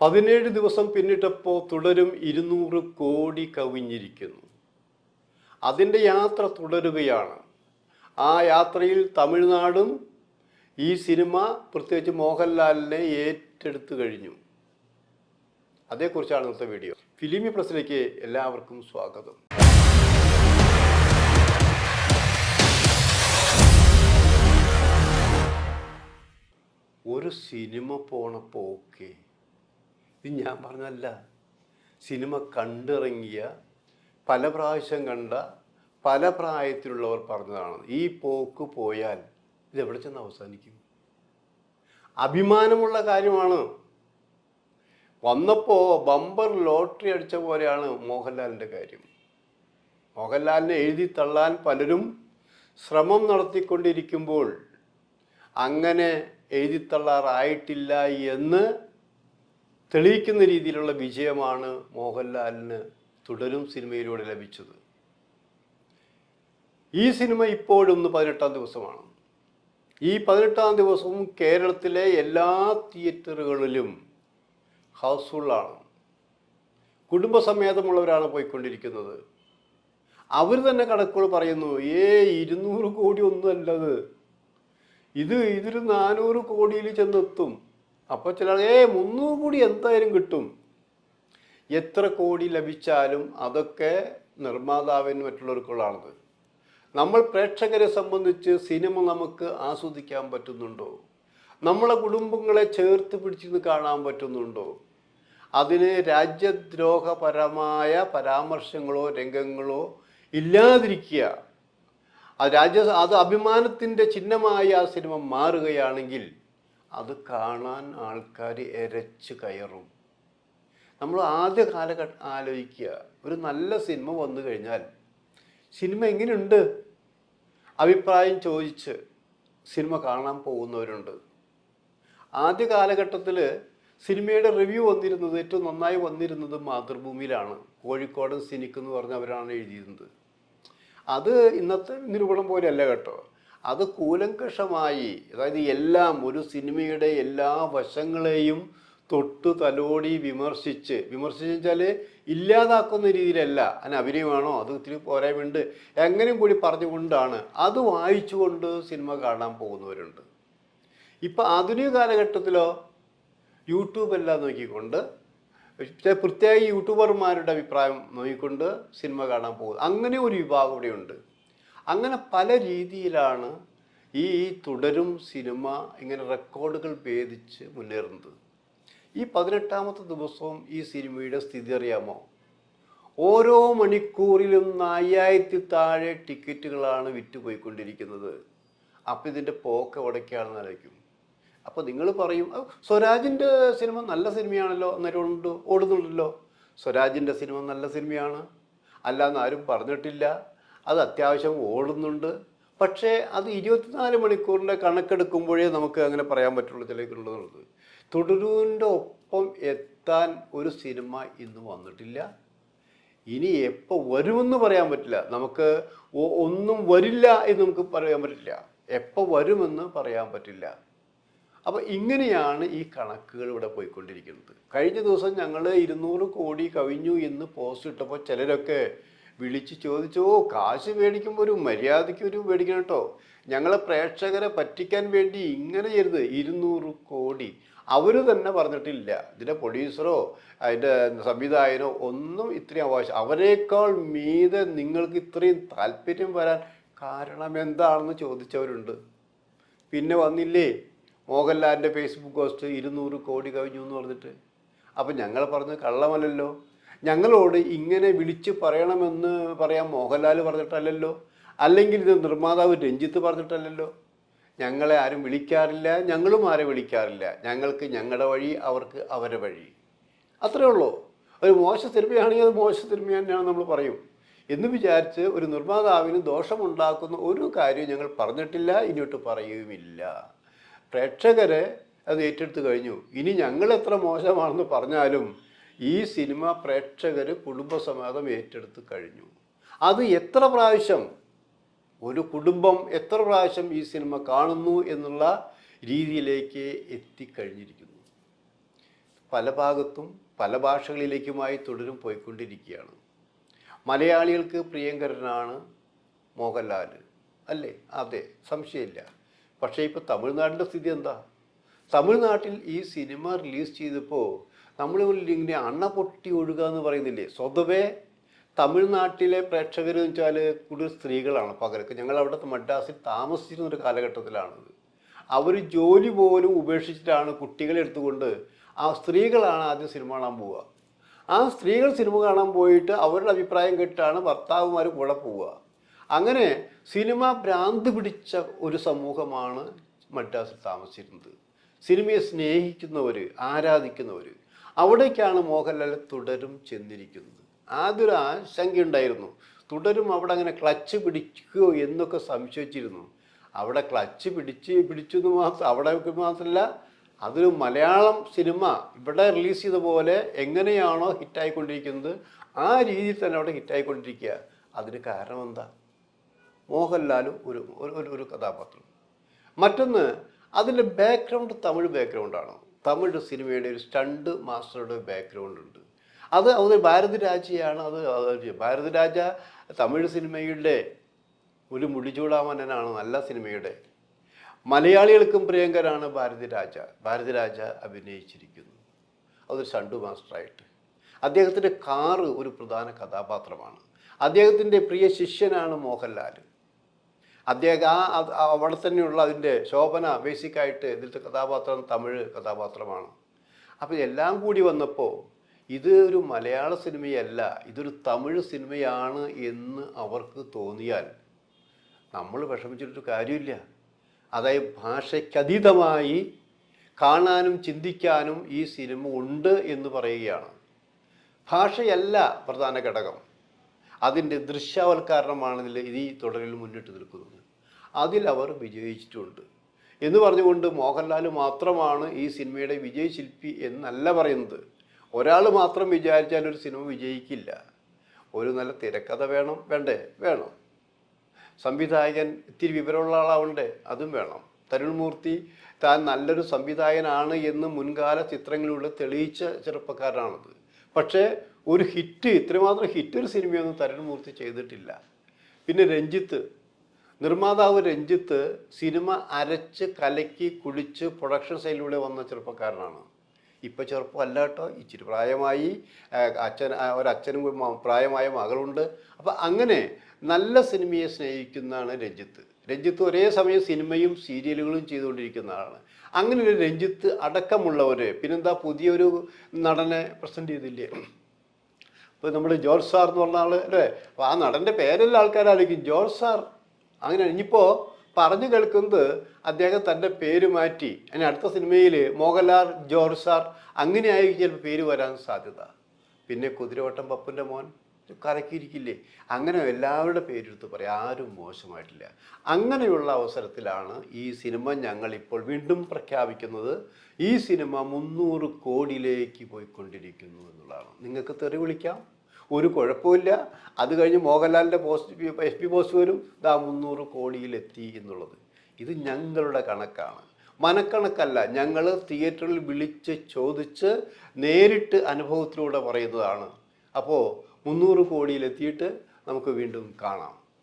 പതിനേഴ് ദിവസം പിന്നിട്ടപ്പോൾ തുടരും ഇരുന്നൂറ് കോടി കവിഞ്ഞിരിക്കുന്നു. അതിന്റെ യാത്ര തുടരുകയാണ്. ആ യാത്രയിൽ തമിഴ്നാടും ഈ സിനിമ പ്രത്യേകിച്ച് മോഹൻലാലിനെ ഏറ്റെടുത്തു കഴിഞ്ഞു. അതേക്കുറിച്ചാണ് ഇന്നത്തെ വീഡിയോ. ഫിലിമി പ്രസിലേക്ക് എല്ലാവർക്കും സ്വാഗതം. ഒരു സിനിമ പോണപ്പോൾ ഓക്കെ ഇത് ഞാൻ പറഞ്ഞല്ല സിനിമ കണ്ടിറങ്ങിയ പല പ്രാവശ്യം കണ്ട പല പ്രായത്തിലുള്ളവർ പറഞ്ഞതാണ്. ഈ പോക്ക് പോയാൽ ഇതെവിടെ ചെന്ന് അവസാനിക്കും? അഭിമാനമുള്ള കാര്യമാണ്. വന്നപ്പോൾ ബമ്പർ ലോട്ടറി അടിച്ച പോലെയാണ് മോഹൻലാലിന്റെ കാര്യം. മോഹൻലാലിനെ എഴുതി തള്ളാൻ പലരും ശ്രമം നടത്തിക്കൊണ്ടിരിക്കുമ്പോൾ അങ്ങനെ എഴുതിത്തള്ളാറായിട്ടില്ല എന്ന് തെളിയിക്കുന്ന രീതിയിലുള്ള വിജയമാണ് മോഹൻലാലിന് തുടരും സിനിമയിലൂടെ ലഭിച്ചത്. ഈ സിനിമ ഇപ്പോഴും പതിനെട്ടാം ദിവസമാണ്. ഈ പതിനെട്ടാം ദിവസവും കേരളത്തിലെ എല്ലാ തിയേറ്ററുകളിലും ഹൗസ്ഫുള്ളാണ്. കുടുംബസമേതമുള്ളവരാണ് പോയിക്കൊണ്ടിരിക്കുന്നത്. അവർ തന്നെ കണക്കുകൾ പറയുന്നു ഏ ഇരുന്നൂറ് കോടി ഒന്നുമല്ലത് ഇത് ഇതൊരു നാനൂറ് കോടിയിൽ ചെന്നെത്തും. അപ്പോൾ ചിലർ ഏ മുന്നൂറ് കോടി എന്തായാലും കിട്ടും. എത്ര കോടി ലഭിച്ചാലും അതൊക്കെ നിർമ്മാതാവിന് മറ്റുള്ളവർക്കുള്ളതാണത്. നമ്മൾ പ്രേക്ഷകരെ സംബന്ധിച്ച് സിനിമ നമുക്ക് ആസ്വദിക്കാൻ പറ്റുന്നുണ്ടോ? നമ്മളെ കുടുംബങ്ങളെ ചേർത്ത് പിടിച്ചിരുന്ന് കാണാൻ പറ്റുന്നുണ്ടോ? അതിന് രാജ്യദ്രോഹപരമായ പരാമർശങ്ങളോ രംഗങ്ങളോ ഇല്ലാതിരിക്കുക. അത് രാജ്യ അത് അഭിമാനത്തിന്റെ ചിഹ്നമായി ആ സിനിമ മാറുകയാണെങ്കിൽ അത് കാണാൻ ആൾക്കാർ എരച്ച് കയറും. നമ്മൾ ആദ്യ കാലഘട്ട ആലോചിക്കുക. ഒരു നല്ല സിനിമ വന്നു കഴിഞ്ഞാൽ സിനിമ എങ്ങനെയുണ്ട്? അഭിപ്രായം ചോദിച്ച് സിനിമ കാണാൻ പോകുന്നവരുണ്ട്. ആദ്യ കാലഘട്ടത്തിൽ സിനിമയുടെ റിവ്യൂ വന്നിരുന്നത് ഏറ്റവും നന്നായി വന്നിരുന്നത് മാതൃഭൂമിയിലാണ്. കോഴിക്കോടൻ സിനിക്ക് എന്ന് പറഞ്ഞ് അവരാണ് എഴുതിയിരുന്നത്. അത് ഇന്നത്തെ നിരൂപണം പോലെയല്ല കേട്ടോ. അത് കൂലങ്കഷമായി അതായത് എല്ലാം ഒരു സിനിമയുടെ എല്ലാ വശങ്ങളെയും തൊട്ട് തലോടി വിമർശിച്ച് വിമർശിച്ച് ഇല്ലാതാക്കുന്ന രീതിയിലല്ല. അതിന് അഭിനയമാണോ അത് ഇത്തിരി പോരായ്മയുണ്ട്. എങ്ങനെയും കൂടി പറഞ്ഞുകൊണ്ടാണ് അത് വായിച്ചുകൊണ്ട് സിനിമ കാണാൻ പോകുന്നവരുണ്ട്. ഇപ്പം ആധുനിക കാലഘട്ടത്തിലോ യൂട്യൂബ് എല്ലാം നോക്കിക്കൊണ്ട് പ്രത്യേക യൂട്യൂബർമാരുടെ അഭിപ്രായം നോക്കിക്കൊണ്ട് സിനിമ കാണാൻ പോകുന്നു. അങ്ങനെ ഒരു വിഭാഗം ഇവിടെയുണ്ട്. അങ്ങനെ പല രീതിയിലാണ് ഈ തുടരും സിനിമ ഇങ്ങനെ റെക്കോർഡുകൾ ഭേദിച്ച് മുന്നേറുന്നത്. ഈ പതിനെട്ടാമത്തെ ദിവസവും ഈ സിനിമയുടെ സ്ഥിതി അറിയാമോ? ഓരോ മണിക്കൂറിലും നാലായിരത്തി താഴെ ടിക്കറ്റുകളാണ് വിറ്റുപോയിക്കൊണ്ടിരിക്കുന്നത്. അപ്പം ഇതിന്റെ പോക്ക് എവിടേക്കാണെന്ന് ആലോചിക്കും. അപ്പോൾ നിങ്ങൾ പറയും "ഔ, സ്വരാജിന്റെ സിനിമ നല്ല സിനിമയാണല്ലോ അന്നേരം ഉണ്ട് ഓടുന്നുണ്ടല്ലോ. സ്വരാജിന്റെ സിനിമ നല്ല സിനിമയാണ്. അല്ലാന്ന് ആരും പറഞ്ഞിട്ടില്ല. അത് അത്യാവശ്യം ഓടുന്നുണ്ട്. പക്ഷേ അത് ഇരുപത്തിനാല് മണിക്കൂറിന്റെ കണക്കെടുക്കുമ്പോഴേ നമുക്ക് അങ്ങനെ പറയാൻ പറ്റുള്ളൂ ചിലക്കുള്ളത് തുടരൂന്റെ ഒപ്പം എത്താൻ ഒരു സിനിമ ഇന്ന് വന്നിട്ടില്ല. ഇനി എപ്പോൾ വരുമെന്ന് പറയാൻ പറ്റില്ല. നമുക്ക് ഒന്നും വരില്ല എന്ന് നമുക്ക് പറയാൻ പറ്റില്ല. എപ്പോൾ വരുമെന്ന് പറയാൻ പറ്റില്ല. അപ്പോൾ ഇങ്ങനെയാണ് ഈ കണക്കുകൾ ഇവിടെ പോയിക്കൊണ്ടിരിക്കുന്നത്. കഴിഞ്ഞ ദിവസം ഞങ്ങൾ ഇരുന്നൂറ് കോടി കവിഞ്ഞു എന്ന് പോസ്റ്റ് ഇട്ടപ്പോൾ ചിലരൊക്കെ വിളിച്ച് ചോദിച്ചു ഓ കാശ് മേടിക്കുമ്പോൾ ഒരു മര്യാദയ്ക്ക് ഒരു മേടിക്കണം കേട്ടോ ഞങ്ങളെ പ്രേക്ഷകരെ പറ്റിക്കാൻ വേണ്ടി ഇങ്ങനെ ചെയ്യരുത്. ഇരുന്നൂറ് കോടി. അവർ തന്നെ പറഞ്ഞിട്ടില്ല. ഇതിന്റെ പ്രൊഡ്യൂസറോ അതിന്റെ സംവിധായകനോ ഒന്നും ഇത്രയും അവകാശം അവരെക്കാൾ മീതെ നിങ്ങൾക്ക് ഇത്രയും താല്പര്യം വരാൻ കാരണം എന്താണെന്ന് ചോദിച്ചവരുണ്ട്. പിന്നെ വന്നില്ലേ മോഹൻലാലിന്റെ ഫേസ്ബുക്ക് പോസ്റ്റ് ഇരുന്നൂറ് കോടി കവിഞ്ഞു എന്ന് പറഞ്ഞിട്ട്. അപ്പം ഞങ്ങൾ പറഞ്ഞത് കള്ളമല്ലല്ലോ. ഞങ്ങളോട് ഇങ്ങനെ വിളിച്ച് പറയണമെന്ന് പറയാൻ മോഹൻലാൽ പറഞ്ഞിട്ടല്ലല്ലോ? അല്ലെങ്കിൽ ഇത് നിർമ്മാതാവ് രഞ്ജിത്ത് പറഞ്ഞിട്ടല്ലല്ലോ? ഞങ്ങളെ ആരും വിളിക്കാറില്ല ഞങ്ങളും ആരെ വിളിക്കാറില്ല. ഞങ്ങൾക്ക് ഞങ്ങളുടെ വഴി അവർക്ക് അവരെ വഴി. അത്രേ ഉള്ളൂ. ഒരു മോശ സിനിമയാണെങ്കിൽ അത് മോശ സിനിമ തന്നെയാണ് നമ്മൾ പറയും. എന്ന് വിചാരിച്ച് ഒരു നിർമ്മാതാവിന് ദോഷമുണ്ടാക്കുന്ന ഒരു കാര്യവും ഞങ്ങൾ പറഞ്ഞിട്ടില്ല ഇനിയോട്ട് പറയുകയുമില്ല. പ്രേക്ഷകരെ അത് ഏറ്റെടുത്ത് കഴിഞ്ഞു. ഇനി ഞങ്ങൾ എത്ര മോശമാണെന്ന് പറഞ്ഞാലും ഈ സിനിമ പ്രേക്ഷകർ കുടുംബസമേതം ഏറ്റെടുത്ത് കഴിഞ്ഞു. അത് എത്ര പ്രാവശ്യം? ഒരു കുടുംബം എത്ര പ്രാവശ്യം ഈ സിനിമ കാണുന്നു എന്നുള്ള രീതിയിലേക്ക് എത്തിക്കഴിഞ്ഞിരിക്കുന്നു. പല ഭാഗത്തും പല ഭാഷകളിലേക്കുമായി തുടരും പോയിക്കൊണ്ടിരിക്കുകയാണ്. മലയാളികൾക്ക് പ്രിയങ്കരനാണ് മോഹൻലാൽ അല്ലേ? അതെ സംശയമില്ല. പക്ഷേ ഇപ്പോൾ തമിഴ്നാടിന്റെ സ്ഥിതി എന്താ? തമിഴ്നാട്ടിൽ ഈ സിനിമ റിലീസ് ചെയ്തപ്പോൾ നമ്മൾ ഇങ്ങനെ അണ്ണ പൊട്ടി ഒഴുകുക എന്ന് പറയുന്നില്ലേ? സ്വതവേ തമിഴ്നാട്ടിലെ പ്രേക്ഷകർ എന്ന് വെച്ചാൽ കൂടുതൽ സ്ത്രീകളാണ് പകരക്ക്. ഞങ്ങൾ അവിടുത്തെ മദ്രാസിൽ താമസിച്ചിരുന്ന ഒരു കാലഘട്ടത്തിലാണത്. അവർ ജോലി പോലും ഉപേക്ഷിച്ചിട്ടാണ് കുട്ടികളെ എടുത്തുകൊണ്ട് ആ സ്ത്രീകളാണ് ആദ്യം സിനിമ കാണാൻ പോവുക. ആ സ്ത്രീകൾ സിനിമ കാണാൻ പോയിട്ട് അവരുടെ അഭിപ്രായം കേട്ടാണ് ഭർത്താവുമാർ കൂടെ പോവുക. അങ്ങനെ സിനിമ ഭ്രാന്ത് പിടിച്ച ഒരു സമൂഹമാണ് മദ്രാസിൽ താമസിച്ചിരുന്നത്. സിനിമയെ സ്നേഹിക്കുന്നവർ ആരാധിക്കുന്നവർ അവിടേക്കാണ് മോഹൻലാൽ തുടരും ചെന്നിരിക്കുന്നത്. ആദ്യം ഒരു ആശങ്കയുണ്ടായിരുന്നു തുടരും അവിടെ അങ്ങനെ ക്ലച്ച് പിടിക്കുകയോ എന്നൊക്കെ സംശയിച്ചിരുന്നു. അവിടെ ക്ലച്ച് പിടിച്ച് പിടിച്ചു എന്ന് മാത്രം അവിടെ മാത്രമല്ല അതൊരു മലയാളം സിനിമ ഇവിടെ റിലീസ് ചെയ്ത പോലെ എങ്ങനെയാണോ ഹിറ്റായിക്കൊണ്ടിരിക്കുന്നത് ആ രീതിയിൽ തന്നെ അവിടെ ഹിറ്റായിക്കൊണ്ടിരിക്കുക. അതിന് കാരണം എന്താ? മോഹൻലാലും ഒരു ഒരു കഥാപാത്രം. മറ്റൊന്ന് അതിന്റെ ബാക്ക്ഗ്രൗണ്ട് തമിഴ് ബാക്ക്ഗ്രൗണ്ടാണ് തമിഴ് സിനിമയുടെ ഒരു സ്റ്റണ്ട് മാസ്റ്ററുടെ ബാക്ക്ഗ്രൗണ്ട് ഉണ്ട്. അത് അത് ഭാരതരാജയാണ് അത് ഭാരത് ഭാരതരാജ തമിഴ് സിനിമയുടെ ഒരു മുടിചൂടാമന്നനാണ് നല്ല സിനിമയുടെ. മലയാളികൾക്കും പ്രിയങ്കരാണ് ഭാരതിരാജ ഭാരതിരാജ അഭിനയിച്ചിരിക്കുന്നു. അതൊരു ഷണ്ടു മാസ്റ്ററായിട്ട്. അദ്ദേഹത്തിന്റെ കാറ് ഒരു പ്രധാന കഥാപാത്രമാണ്. അദ്ദേഹത്തിന്റെ പ്രിയ ശിഷ്യനാണ് മോഹൻലാൽ അദ്ദേഹം ആ അവിടെ തന്നെയുള്ള അതിന്റെ ശോഭന ബേസിക്കായിട്ട് ഇതിലത്തെ കഥാപാത്രം തമിഴ് കഥാപാത്രമാണ്. അപ്പോൾ എല്ലാം കൂടി വന്നപ്പോൾ ഇത് ഒരു മലയാള സിനിമയല്ല ഇതൊരു തമിഴ് സിനിമയാണ് എന്ന് അവർക്ക് തോന്നിയാൽ നമ്മൾ വിഷമിച്ചിട്ടൊരു കാര്യമില്ല. അതായത് ഭാഷയ്ക്കതീതമായി കാണാനും ചിന്തിക്കാനും ഈ സിനിമ ഉണ്ട് എന്ന് പറയുകയാണ്. ഭാഷയല്ല പ്രധാന ഘടകം. അതിന്റെ ദൃശ്യവൽക്കരണമാണ് ഈ തുടരിൽ മുന്നിട്ട് നിൽക്കുന്നത്. അതിൽ അവർ വിജയിച്ചിട്ടുണ്ട്. എന്ന് പറഞ്ഞുകൊണ്ട് മോഹൻലാൽ മാത്രമാണ് ഈ സിനിമയുടെ വിജയശില്പി എന്നല്ല പറയുന്നത്. ഒരാൾ മാത്രം വിചാരിച്ചാൽ ഒരു സിനിമ വിജയിക്കില്ല. ഒരു നല്ല തിരക്കഥ വേണം വേണ്ടേ? വേണം. സംവിധായകൻ ഇത്തിരി വിവരമുള്ള ആളാവണ്ടേ? അതും വേണം. തരുൺമൂർത്തി താൻ നല്ലൊരു സംവിധായകനാണ് എന്ന് മുൻകാല ചിത്രങ്ങളിലൂടെ തെളിയിച്ച ചെറുപ്പക്കാരനാണത്. പക്ഷേ ഒരു ഹിറ്റ് ഇത്രമാത്രം ഹിറ്റ് ഒരു സിനിമയൊന്നും തരണമൂർത്തി ചെയ്തിട്ടില്ല. പിന്നെ രഞ്ജിത്ത്. നിർമ്മാതാവ് രഞ്ജിത്ത് സിനിമ അരച്ച് കലക്കി കുളിച്ച് പ്രൊഡക്ഷൻ സൈഡിലൂടെ വന്ന ചെറുപ്പക്കാരനാണ്. ഇപ്പം ചെറുപ്പമല്ല കേട്ടോ. ഇച്ചിരി പ്രായമായി അച്ഛൻ ഒരച്ഛനും പ്രായമായ മകളുണ്ട്. അപ്പം അങ്ങനെ നല്ല സിനിമയെ സ്നേഹിക്കുന്നതാണ് രഞ്ജിത്ത്. രഞ്ജിത്ത് ഒരേ സമയം സിനിമയും സീരിയലുകളും ചെയ്തുകൊണ്ടിരിക്കുന്ന ആളാണ് അങ്ങനെ ഒരു രഞ്ജിത്ത് അടക്കമുള്ളവർ പിന്നെന്താ പുതിയൊരു നടനെ പ്രസന്റ് ചെയ്തില്ലേ? ഇപ്പോൾ നമ്മൾ ജോർജ് സാർ എന്ന് പറഞ്ഞ ആൾ അല്ലേ? അപ്പോൾ ആ നടന്റെ പേരെല്ലാം ആൾക്കാരായിരിക്കും. George sir. അങ്ങനെ ഇനിയിപ്പോൾ പറഞ്ഞു കേൾക്കുന്നത് അദ്ദേഹം തന്റെ പേര് മാറ്റി. അതിന് അടുത്ത സിനിമയിൽ മോഹൻലാൽ ജോർജ് സാർ അങ്ങനെയായിരിക്കും ചിലപ്പോൾ പേര് വരാൻ സാധ്യത. പിന്നെ കുതിരവട്ടം പപ്പന്റെ മോൻ. കലക്കിയിരിക്കില്ലേ അങ്ങനെ എല്ലാവരുടെ പേരെടുത്ത് പറയാം. ആരും മോശമായിട്ടില്ല. അങ്ങനെയുള്ള അവസരത്തിലാണ് ഈ സിനിമ ഞങ്ങളിപ്പോൾ വീണ്ടും പ്രഖ്യാപിക്കുന്നത്. ഈ സിനിമ മുന്നൂറ് കോടിയിലേക്ക് പോയിക്കൊണ്ടിരിക്കുന്നു എന്നുള്ളതാണ്. നിങ്ങൾക്ക് തെറി വിളിക്കാം. ഒരു കുഴപ്പമില്ല. അത് കഴിഞ്ഞ് മോഹൻലാലിന്റെ പോസ്റ്റ് എസ് പി പോസ്റ്റ് വരും. ദാ മുന്നൂറ് കോടിയിലെത്തി എന്നുള്ളത്. ഇത് ഞങ്ങളുടെ കണക്കാണ്. മനക്കണക്കല്ല. ഞങ്ങൾ തിയേറ്ററിൽ വിളിച്ച് ചോദിച്ച് നേരിട്ട് അനുഭവത്തിലൂടെ പറയുന്നതാണ്. അപ്പോൾ മുന്നൂറ് കോടിയിലെത്തിയിട്ട് നമുക്ക് വീണ്ടും കാണാം.